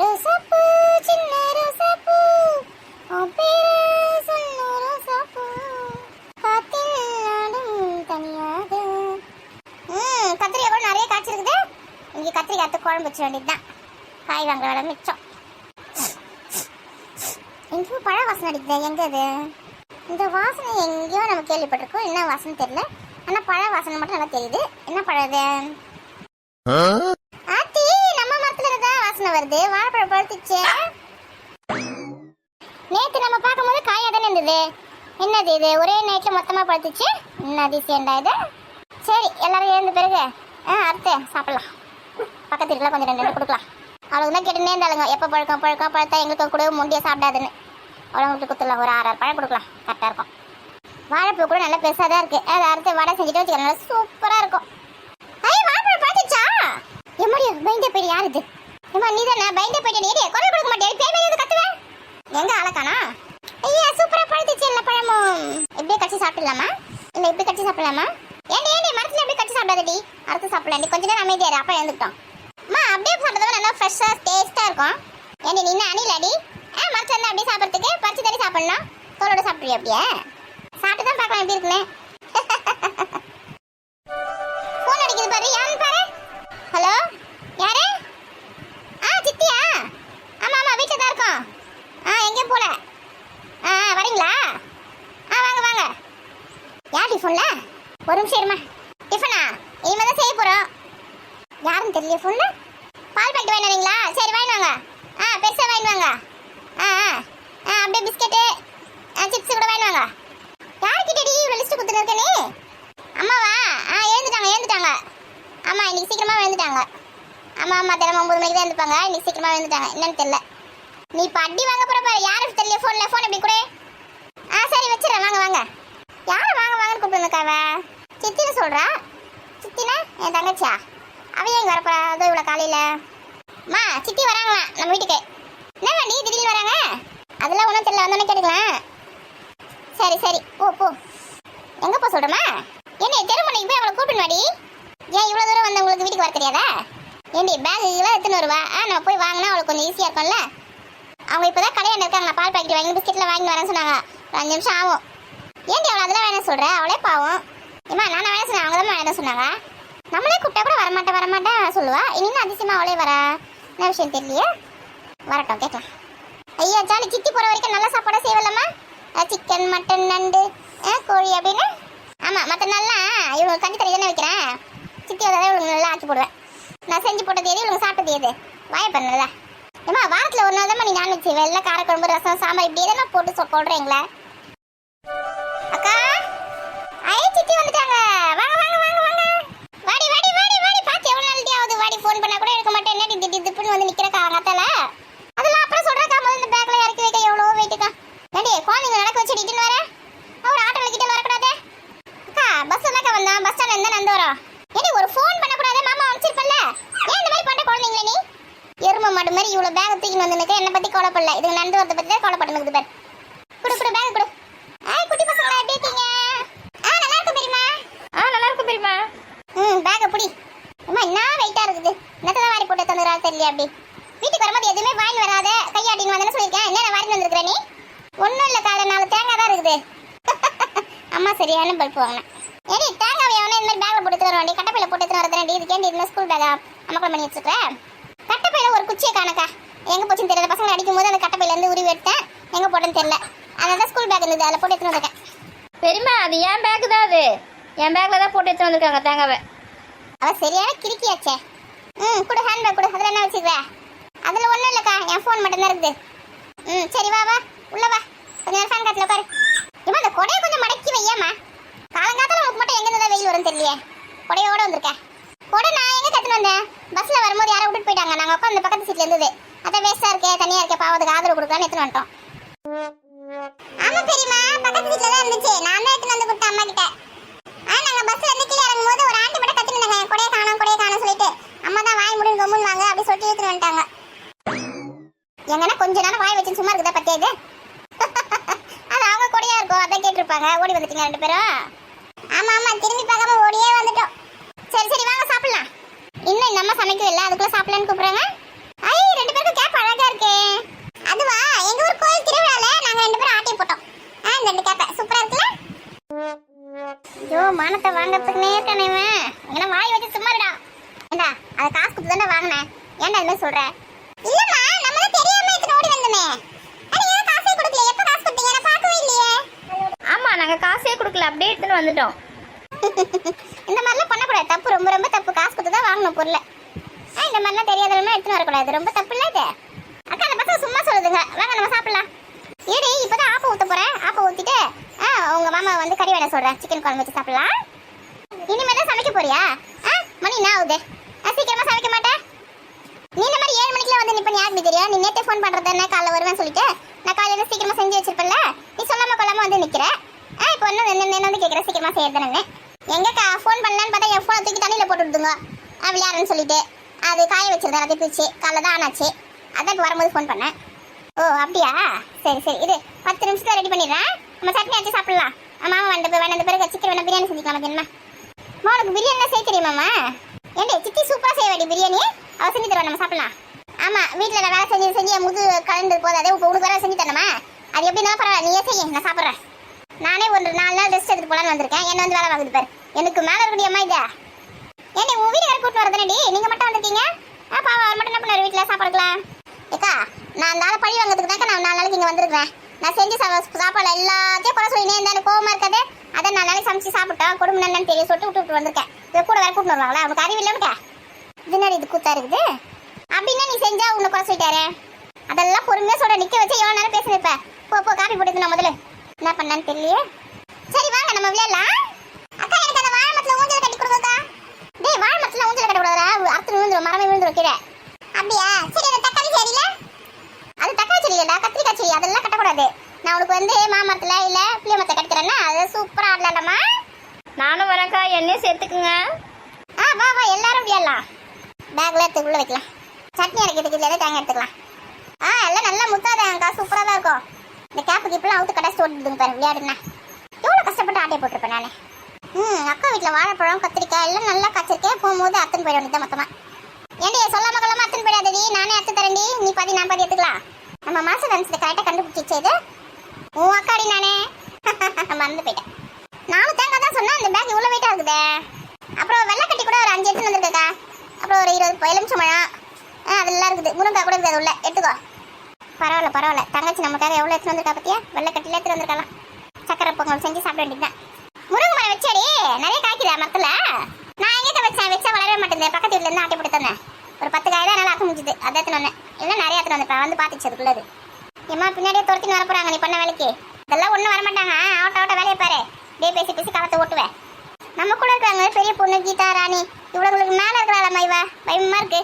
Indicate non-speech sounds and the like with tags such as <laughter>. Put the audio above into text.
ரோசாப்பூ சின்ன ரோசாப்பூ. உன் பேரு சொல்லு ரோசாப்பூ. காத்தில் நாடும் தனியாக ம் கத்திரிக்காய் கூட நிறைய காய்ச்சிருக்குது. இங்கே கத்திரிக்காய் அத்து குழம்பு வச்ச வேண்டியதுதான். காய் வாங்குற வேலை மிச்சம். எங்கேயும் பழ வாசனை அடிக்குது எங்க அது இந்த வாசனை எங்கேயோ நம்ம கேள்விப்பட்டிருக்கோம். என்ன வாசனை தெரியல. ஆனால் பழ வாசனை மட்டும் நல்லா தெரியுது. என்ன பழம் இது? தான் வருது? வாழைப்பழம் பழுத்துச்சு. நேத்து நம்ம பார்க்கும்போது காயா தானே இருந்தது. என்னது இது? ஒரே நைட்ல மொத்தமா பழுத்துச்சு? என்ன அதிசயம்டா இது? சரி எல்லாரும் எழுந்த பிறகு ஆ அறுத்து சாப்பிடலாம். பக்கத்து வீட்டில் கொஞ்சம் ரெண்டு ரெண்டு கொடுக்கலாம். அவளுக்கு தான் கேட்டுனே இருந்தாளுங்க. எப்போ பழக்கம் பழக்கம் பழுத்தா எங்களுக்கு கூட முண்டியை சாப்பிடாதுன்னு. அவங்களுக்கு கொடுத்துடலாம். ஒரு ஆறு ஆறு பழம் கொடுக்கலாம். கரெக்டாக இருக்கும். வாழைப்பூ கூட நல்லா பெருசாக தான் இருக்குது அதை அறுத்து வடை செஞ்சுட்டு வச்சுக்கலாம் நல்லா சூப்பராக இருக்கும். ஐய் வாழைப்பழம் பார்த்துச்சா எம்மாடி பயந்த பேர் யார் இது? ஏமா நீ தானே பயந்த பேர் நீ. குரல் கொடுக்க மாட்டேன் பேர் வந்து கத்துவேன் எங்க ஆளக்கானா? ஐயா சூப்பரா பழுத்துச்சு எல்லா பழமும். இப்படியே கடிச்சு சாப்பிடலாமா? இல்ல இப்படி கடிச்சு சாப்பிடலாமா? ஏண்டி ஏண்டி மரத்துல எப்படி கடிச்சு சாப்பிடாதடி. அறுத்து சாப்பிடலாம். கொஞ்ச நேரம் அமைதியா இரு, அப்பா எழுந்துட்டோம் அம்மா அப்படியே சாப்பிட்டதோட நல்லா ஃப்ரெஷ்ஷா டேஸ்டா இருக்கும். ஏண்டி நீ என்ன அணிலடி? ஆ மரத்துல இருந்து அப்படியே சாப்பிட்றதுக்கு பறிச்சு தண்ணி சாப்பிடலாம். தோலோட சாப்பிட்றியா அப்படியே? சாப்பிட்டு தான் பார்க்கலாம் எப்படி இருக்குன்னு. <laughs> ஃபோன் அடிக்குது பாரு. யாருன்னு பாரு? ஹலோ யாரு ஆ சித்தியா ஆமா ஆமா வீட்டில் தான் இருக்கோம். ஆ எங்கேயும் போல ஆ வரீங்களா? ஆ வாங்க வாங்க. யார் டிஃபன்ல? ஒரு நிமிஷம் இருமா. டிஃபனா? இனிமே தான் செய்ய போகிறோம் யாருன்னு தெரியல ஃபோனில் பால் பாக்கெட் வாங்கி வரீங்களா? சரி வாங்கி வாங்க. ஆ பெருசாக வாங்கி வாங்க. ஆ ஆ ஆ அப்படியே பிஸ்கெட்டு சிப்ஸ் கூட வாங்கி. வாங்க யார்கிட்டடி இவ்வளோ லிஸ்ட்டு கொடுத்துட்டு நீ? அம்மாவா? ஆ எழுந்துட்டாங்க எழுந்துட்டாங்க. ஆமாம் இன்னைக்கு சீக்கிரமாக எழுந்துட்டாங்க. ஆமாம் ஆமாம் தினமும் ஒம்பது மணிக்கு தான் எழுந்துப்பாங்க. இன்னைக்கு சீக்கிரமாக எழுந்துட்டாங்க. என்னன்னு தெரியல. நீ பட்டி அடி வாங்க போற பாரு. யாரும் தெரியல போன்ல போன் எப்படி கூட. ஆ சரி வச்சிடறேன். வாங்க வாங்க. யாரை வாங்க வாங்கன்னு கூப்பிட்டுருக்காவ சித்தின சொல்றா. சித்தினா என் தங்கச்சியா? அவ எங்க வரப்போ அதோ இவ்வளோ காலையில். மா சித்தி வராங்களா? நம்ம வீட்டுக்கு. என்னவா நீ திடீர்னு வராங்க? அதெல்லாம் ஒன்றும் தெரியல. வந்தோடனே கேட்டுக்கலாம். சரி சரி. போ போ. எங்கே போ சொல்றமா? என்ன தெருமனைக்கு போய் அவளை கூப்பிட்டு வாடி. ஏன் இவ்வளோ தூரம் வந்து உங்களுக்கு வீட்டுக்கு வர தெரியாதா? ஏண்டி பேக் இதெல்லாம் எடுத்துன்னு வருவா? ஆ நம்ம போய் வாங்கினா அவளுக்கு கொஞ்சம் ஈஸியாக இருக்கும்ல? அவங்க இப்பதான் கடையில் இருக்காங்க பால் பாக்கெட் வாங்கி பிஸ்கெட்டில் வாங்கி வரேன்னு சொன்னாங்க ஒரு அஞ்சு நிமிஷம் ஆகும். ஏன்டி அவளை அதெல்லாம் வேணாம் சொல்கிற அவளே பாவம். ஏமா நான் வேணாம் சொன்னேன்? அவங்க தான் வேணாம் சொன்னாங்க. நம்மளே கூப்பிட்டா கூட வரமாட்டேன் வரமாட்டேன் சொல்லுவா. இனிமே அதிசயமா அவளே வர. என்ன விஷயம் தெரியலையே? வரட்டும் கேட்கலாம். ஐயா ஜாலி. சித்தி போகிற வரைக்கும் நல்லா சாப்பாடாக செய்வலம்மா சிக்கன் மட்டன் நண்டு ஆ, கோழி அப்படின்னு? ஆமாம் மற்ற நாள்லாம் இவங்க கஞ்சி தண்ணி தானே வைக்கிறேன். சித்தி வந்தாலும் இவங்களுக்கு நல்லா ஆக்கி போடுவேன். நான் செஞ்சு போட்டது எது இவங்க சாப்பிட்டது எது? வாய பண்ணல ஏமா வாரத்தில் ஒரு நாள் தான் நீ நான்வெஜ் செய்வேன் எல்லாம் காரக்குழம்பு ரசம் சாம்பார் இப்படி எதனா போட்டு சொ எருமை மாடு மாதிரி இவ்வளோ பேக் தூக்கின்னு வந்து நிற்க என்னை பற்றி கவலைப்படல. இதுக்கு நந்து வரதை பற்றி தான் கவலைப்பட்டு பாரு. குடு குடு பேக் குடு. ஆய் குட்டி பசங்களா எப்படி இருக்கீங்க? ஆ நல்லா இருக்கும் பெரியமா ஆ நல்லா இருக்கும் பெரியமா ம் பேக்கை பிடி. அம்மா என்ன வெயிட்டா இருக்குது? என்னத்தை வாரி போட்டு தந்துடுறாரு தெரியல அப்படி. வீட்டுக்கு வரும்போது எதுவுமே வாங்கி வராத கையாட்டின்னு வந்தேன்னு சொல்லியிருக்கேன். என்ன வாங்கி வந்திருக்கிற நீ? ஒன்றும் இல்லை காலை நாலு தேங்காய் தான் இருக்குது. <laughs> அம்மா சரியான பல்ப் வாங்கினேன் ஏடி தேங்காய் எவனே இந்த மாதிரி பேக்கில் போட்டு எடுத்துட்டு வரணும் கட்டப்பையில் போட்டு எடுத்துட்டு வரதுனா இது கேண்டி இந்த ஸ்கூல் பேக்கா அம்மா பண்ணி வச்சுருக்கேன் கட்டப்பையில் ஒரு குச்சியை காணக்கா. எங்கே போச்சுன்னு தெரியல. பசங்க அடிக்கும் போது அந்த கட்டப்பையில இருந்து உருவி எடுத்தேன். எங்கே போட்டேன்னு தெரியல. அதனால தான் ஸ்கூல் பேக் இருந்தது. அதில் போட்டு எடுத்துட்டு வந்திருக்கேன். பெரியமா அது என் பேக் தான் அது. என் பேக்ல தான் போட்டு எடுத்து வந்திருக்காங்க தேங்காவை. அவ சரியான கிறுக்கியாச்சே. ம் கொடு ஹேண்ட்பேக் கொடு. அதில் என்ன வச்சுக்குவ அதில் ஒன்றும் இல்லைக்கா. என் ஃபோன் மட்டும்தான் இருக்குது. ம் சரி வா வா. உள்ள வா. கொஞ்ச நேரம் ஃபேன் காட்டில் உட்காரு. இவன் அந்த கொடையை கொஞ்சம் மடக்கி வையாமா காலங்காத்தால உனக்கு மட்டும் எங்கேருந்து தான் வெயில் வரும்னு தெரியலையே. கொடையோட வந்திருக்கேன். கூட நான் எங்கே கற்றுன்னு வந்தேன்? பஸ்ஸில் வரும்போது யாரோ விட்டுட்டு போயிட்டாங்க. நாங்கள் அந்த பக்கத்து சீட்டில் இருந்தது. அதான் வேஸ்ட்டாக இருக்கே தனியாக இருக்கே பாவத்துக்கு ஆதரவு கொடுக்கலான்னு எடுத்துன்னு வந்துட்டோம். ஆமா பெரியமா பக்கத்து வீட்டில் தான் இருந்துச்சு. நான் தான் எடுத்துன்னு வந்து கொடுத்தேன் அம்மா கிட்ட ஆ நாங்க பஸ்ல இருந்து கீழே இறங்கும்போது ஒரு ஆண்டி மட்டும் கத்திட்டு இருந்தாங்க. கொடையை காணோம் கொடையை காணோம் சொல்லிட்டு. அம்மா தான் வாய் முடியும் கம்முன்னு வாங்க அப்படி சொல்லிட்டு எடுத்துட்டு வந்துட்டாங்க. எங்கன்னா கொஞ்ச நேரம் வாய் வச்சு சும்மா இருக்குதா பத்தியா இது? <laughs> அது அவங்க கொடையா இருக்கும் அதான் கேட்டிருப்பாங்க. ஓடி வந்துட்டீங்க ரெண்டு பேரும். ஆமா ஆமா திரும்பி என்னன்னு கூப்பிடுறாங்க. ஐ ரெண்டு பேருக்கும் கேப் அதுவா எங்க கோயில் திருவிழால நாங்க ரெண்டு பேரும் ஆட்டி போட்டோம். ஆ இந்த ரெண்டு ஐயோ மானத்தை வாங்கறதுக்குனே இருக்கானே இவன். வாய் வச்சு சும்மா இருடா. ஏண்டா காசு கொடுத்து வாங்கினேன். ஏன்டா இது சொல்ற? இல்லம்மா நம்மள தெரியாம இது ஓடி வந்தமே. நாங்கள் காசே கொடுக்கல. அப்படியே எடுத்துன்னு வந்துட்டோம். <laughs> இந்த மாதிரிலாம் பண்ணக்கூடாது. தப்பு ரொம்ப ரொம்ப தப்பு. காசு கொடுத்து தான் வாங்கணும் பொருளை. இந்த மாதிரிலாம் தெரியாதவங்க எடுத்துன்னு வரக்கூடாது. ரொம்ப தப்பு இல்லை இது? அக்கா அந்த பசங்க சும்மா சொல்லுதுங்க. வாங்க நம்ம சாப்பிடலாம். ஏடி இப்போதான் ஆப்ப ஊற்ற போறேன். ஆப்ப ஊற்றிட்டு ஆ உங்க மாமா வந்து கறி வேணா சொல்றேன். சிக்கன் குழம்பு வச்சு சாப்பிடலாம். இனிமே தான் சமைக்க போறியா? ஆ மணி என்ன ஆகுது? ஆ சீக்கிரமா சமைக்க மாட்டேன். நீ இந்த மாதிரி ஏழு மணிக்கெல்லாம் வந்து நிப்ப நீ யாருக்கு தெரியும்? நீ நேத்தே ஃபோன் பண்றது என்ன காலைல வருவேன் சொல்லிட்டு நான் காலையில சீக்கிரமா செஞ்சு வச்சிருப்பேன்ல? நீ சொல்லாம கொள்ளாம வந்து நிக்கிற. ஆ இப்போ ஒன்றும் என்ன என்ன வந்து கேட்குற சீக்கிரமா செய்யறதுன்னு. எங்கக்கா ஃபோன் பண்ணலான்னு பார்த்தா என் ஃபோனை தூக்கி தண்ணியில் போட்டு விடுதுங்க. ஆ விளையாடுறேன்னு சொல்லிட்டு. அது காய வச்சிருந்தேன் அதை பிரிச்சு காலைல தான் ஆனாச்சு. அதான் இப்போ வரும்போது ஃபோன் பண்ணேன். ஓ அப்படியா? சரி சரி இது பத்து நிமிஷத்தில் ரெடி பண்ணிடுறேன். நம்ம சட்னி ஆச்சு சாப்பிடலாம். மாமா வந்த பிறகு வந்த பிறகு சிக்கன் வேணா பிரியாணி செஞ்சுக்கலாம் நமக்கு என்ன? உனக்கு பிரியாணி செய்ய தெரியுமாம்மா ஏண்டி சித்தி சூப்பரா செய்ய வேண்டிய பிரியாணி? அவள் செஞ்சு தருவா நம்ம சாப்பிடலாம். ஆமா வீட்டில் நான் வேலை செஞ்சு செஞ்சு முது கலந்து போதாதே இப்போ உனக்கு வேலை செஞ்சு தரணுமா? அது எப்படி இருந்தாலும் பரவாயில்ல நீயே செய்ய நான் சாப்பிட்றேன். நானே ஒரு நாலு நாள் ரெஸ்ட் எடுத்து போலான்னு வந்திருக்கேன். என்ன வந்து வேலை வாங்குது பாரு. எனக்கு மேல இருக்கக்கூடிய அம்மா இதா? ஏண்டி உன் வீட்டுக்கார கூட்டு வரதுனடி நீங்க மட்டும் வந்திருக்கீங்க? ஆ பாவம் அவர் மட்டும் என்ன பண்ணாரு? வீட்டில் சாப்பாடுக்கலாம் ஏக்கா நான் அந்த ஆளை பழி வாங்குறதுக்கு தான்க்கா நான் நாலு நாளைக்கு இங்கே வந்திருக்கேன் நான் செஞ்சு சா- சாப்பாடு எல்லாத்தையும் குறை சொல்லினே இருந்தாலும் கோவமா இருக்காது. அதை நாலு நாளைக்கு சமைச்சு சாப்பிட்டோம். குடும்பம் என்னன்னு தெரிய சொல்லிட்டு விட்டு விட்டு வந்திருக்கேன். இதை கூட வேறு கூட்டு வருவாங்களா? அவனுக்கு அறிவு இல்லைன்னு இது இது கூத்தா இருக்குது? அப்படின்னா நீ செஞ்சா உன்னை குறை சொல்லிட்டாரு? அதெல்லாம் பொறுமையா சொல்ல நிற்க வச்சு எவ்வளவு நேரம் பேச நிப்ப போ போ காப்பி போட்டு நான் முதல்ல. என்ன பண்ணான்னு தெரியலையே? சரி வாங்க நம்ம விளையாடலாம் அக்கா எனக்கு அந்த வாழை மரத்துல ஊஞ்சல் கட்டி கொடுங்கக்கா டேய் வாழை மரத்துல ஊஞ்சல் கட்ட கூடாதா அறுத்து விழுந்துரும் மரமே விழுந்துரும் கீழே. அப்படியா? சரி அந்த தக்காளி செடியில? அது தக்காளி செடி இல்லடா கத்திரிக்காய் செடி அதெல்லாம் கட்டக்கூடாது. நான் உனக்கு வந்து மாமரத்துல இல்ல புளிய மரத்தை கட்டித்தரேன்னா அது சூப்பரா ஆடலாம்மா நானும் வரேன்க்கா என்னையும் சேர்த்துக்குங்க. ஆ வா வா எல்லாரும் விளையாடலாம். பேக்ல எடுத்து உள்ள வைக்கலாம். சட்னி அரைக்கிறதுக்கு இல்லை தேங்காய் எடுத்துக்கலாம். ஆ எல்லாம் நல்லா முத்தாதாங்கக்கா சூப்பராக தான் இருக்கும். இந்த கேப்பு கிப்பெல்லாம் அவுத்து கடைசி ஓட்டுதுங்க பாரு விளையாடுனா எவ்வளோ கஷ்டப்பட்டு ஆட்டையை போட்டிருப்பேன் நான். ம் அக்கா வீட்டில் வாழைப்பழம் கத்திரிக்காய் எல்லாம் நல்லா காய்ச்சிருக்கேன் போகும்போது அத்தன் போயிட வேண்டியது மொத்தமாக ஏண்டி சொல்லாம கொள்ளாம அத்தன் போயிடாதடி. நானே அத்து தரேன்டி. நீ பாதி நான் பாதி எடுத்துக்கலாம். நம்ம மாசம் நினச்சது கரெக்டாக கண்டுபிடிச்சிச்சு இது. உன் அக்காடி நானே. <laughs> மறந்து போயிட்டேன். நானும் தேங்காய் தான் சொன்னேன். அந்த பேக் இவ்வளோ வெயிட்டாக இருக்குதே. அப்புறம் வெள்ளைக்கட்டி கூட ஒரு அஞ்சு எடுத்துன்னு வந்திருக்கா அப்புறம் ஒரு இருபது எலுமிச்சம்பழம் ஆ அதெல்லாம் இருக்குது. முருங்கா கூட இருக்குது அது உள்ள எடுத்துக்கோ. பரவாயில்ல பரவாயில்ல. தங்கச்சி நமக்காக எவ்வளோ எடுத்துன்னு வந்திருக்கா பத்தியா? வெள்ளைக்கட்டில எடுத்துகிட்டு வந்திருக்கலாம். சக்கரை பொங்கல் செஞ்சு சாப்பிட வேண்டியதுதான். முருங்கை மரம் வச்சாடி. நிறைய காய்க்குதா மரத்துல? நான் எங்கே வச்சேன்? வச்சா வளரவே மாட்டேங்குது. பக்கத்து வீட்டுல இருந்து ஆட்டி போட்டு தந்தேன் ஒரு பத்து காய் தான் நல்லா ஆக்க முடிஞ்சுது. அதை எடுத்துன்னு வந்தேன். இல்லை நிறைய எடுத்துன்னு வந்திருப்பேன் வந்து பார்த்துச்சு அதுக்குள்ளது. எம்மா பின்னாடியே துரத்தின்னு வர போறாங்க. நீ பண்ண வேலைக்கு. இதெல்லாம் ஒன்றும் வர மாட்டாங்க ஆட்ட ஆட்ட வேலையை பாரு. டே பேசி பேசி காலத்தை ஓட்டுவேன். நம்ம கூட இருக்காங்க பெரிய பொண்ணு கீதா ராணி இவ்வளவுங்களுக்கு மேலே இருக்கிறாளம்மா இவ. பயமா இருக்கு.